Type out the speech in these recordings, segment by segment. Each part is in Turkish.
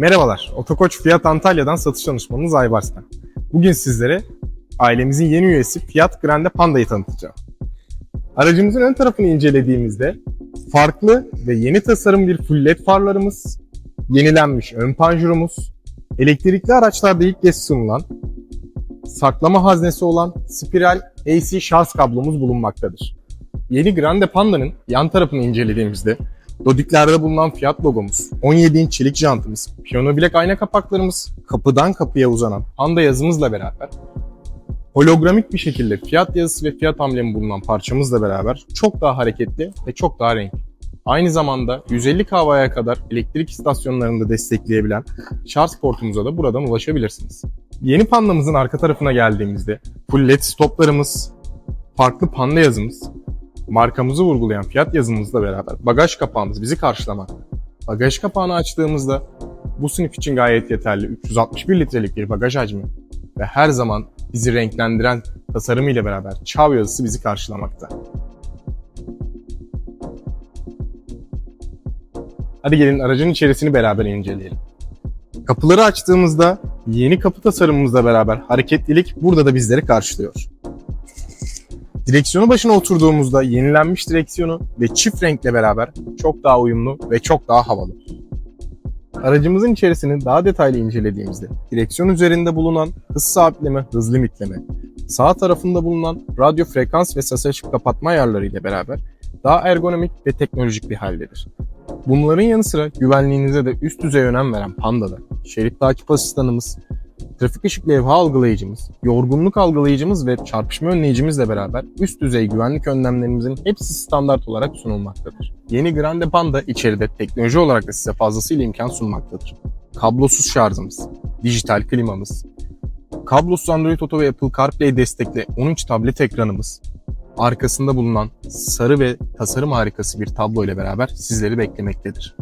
Merhabalar, Otokoç Fiyat Antalya'dan satış danışmanınız Aybars ben. Bugün sizlere ailemizin yeni üyesi Fiat Grande Panda'yı tanıtacağım. Aracımızın ön tarafını incelediğimizde farklı ve yeni tasarım bir full led farlarımız, yenilenmiş ön panjurumuz, elektrikli araçlarda ilk kez sunulan saklama haznesi olan spiral AC şarj kablomuz bulunmaktadır. Yeni Grande Panda'nın yan tarafını incelediğimizde Dodiklerde bulunan Fiat logomuz, 17 inç çelik jantımız, piyano bilek ayna kapaklarımız, kapıdan kapıya uzanan Panda yazımızla beraber hologramik bir şekilde Fiat yazısı ve Fiat amblemi bulunan parçamızla beraber çok daha hareketli ve çok daha renkli. Aynı zamanda 150 kW'ya kadar elektrik istasyonlarını da destekleyebilen şarj portumuza da buradan ulaşabilirsiniz. Yeni Panda'mızın arka tarafına geldiğimizde full led stoplarımız, farklı Panda yazımız, markamızı vurgulayan fiyat yazımızla beraber bagaj kapağımız bizi karşılamakta. Bagaj kapağını açtığımızda bu sınıf için gayet yeterli 361 litrelik bir bagaj hacmi ve her zaman bizi renklendiren tasarımıyla beraber Çav yazısı bizi karşılamakta. Hadi gelin aracın içerisini beraber inceleyelim. Kapıları açtığımızda yeni kapı tasarımımızla beraber hareketlilik burada da bizleri karşılıyor. Direksiyonu başına oturduğumuzda yenilenmiş direksiyonu ve çift renkle beraber çok daha uyumlu ve çok daha havalı. Aracımızın içerisini daha detaylı incelediğimizde direksiyon üzerinde bulunan hız sabitleme, hız limitleme, sağ tarafında bulunan radyo frekans ve ses açıp kapatma ayarları ile beraber daha ergonomik ve teknolojik bir haldedir. Bunların yanı sıra güvenliğinize de üst düzey önem veren Panda'da şerit takip asistanımız, trafik ışık levha algılayıcımız, yorgunluk algılayıcımız ve çarpışma önleyicimizle beraber üst düzey güvenlik önlemlerimizin hepsi standart olarak sunulmaktadır. Yeni Grande Panda içeride teknoloji olarak da size fazlasıyla imkan sunmaktadır. Kablosuz şarjımız, dijital klimamız, kablosuz Android Auto ve Apple CarPlay destekli 13 tablet ekranımız, arkasında bulunan sarı ve tasarım harikası bir tablo ile beraber sizleri beklemektedir.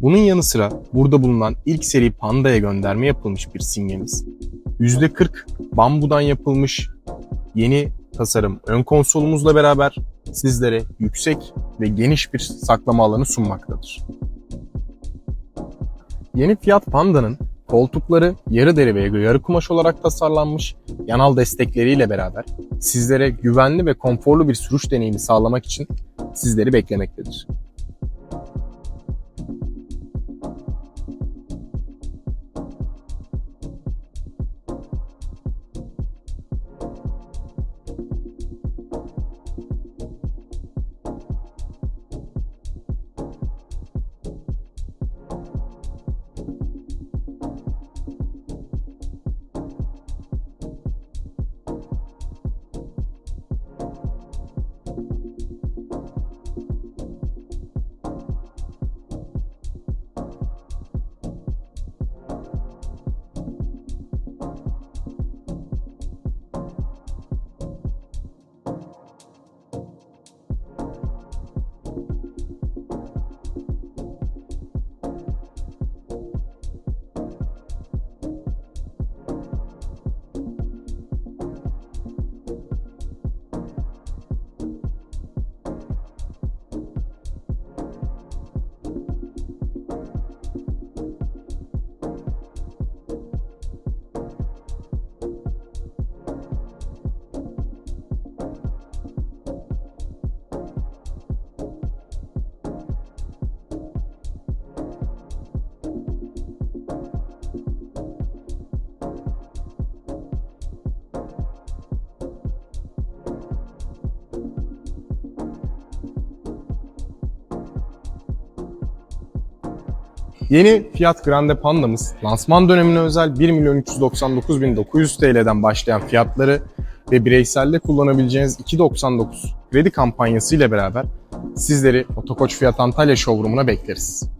Bunun yanı sıra burada bulunan ilk seri Panda'ya gönderme yapılmış bir simgemiz. %40 bambudan yapılmış yeni tasarım ön konsolumuzla beraber sizlere yüksek ve geniş bir saklama alanı sunmaktadır. Yeni Fiat Panda'nın koltukları yarı deri ve yarı kumaş olarak tasarlanmış yanal destekleriyle beraber sizlere güvenli ve konforlu bir sürüş deneyimi sağlamak için sizleri beklemektedir. Yeni Fiat Grande Panda'mız lansman dönemine özel 1 milyon 399.900 TL'den başlayan fiyatları ve bireyselde kullanabileceğiniz 2.99 kredi kampanyası ile beraber sizleri Otokoç Fiyat Antalya Showroom'una bekleriz.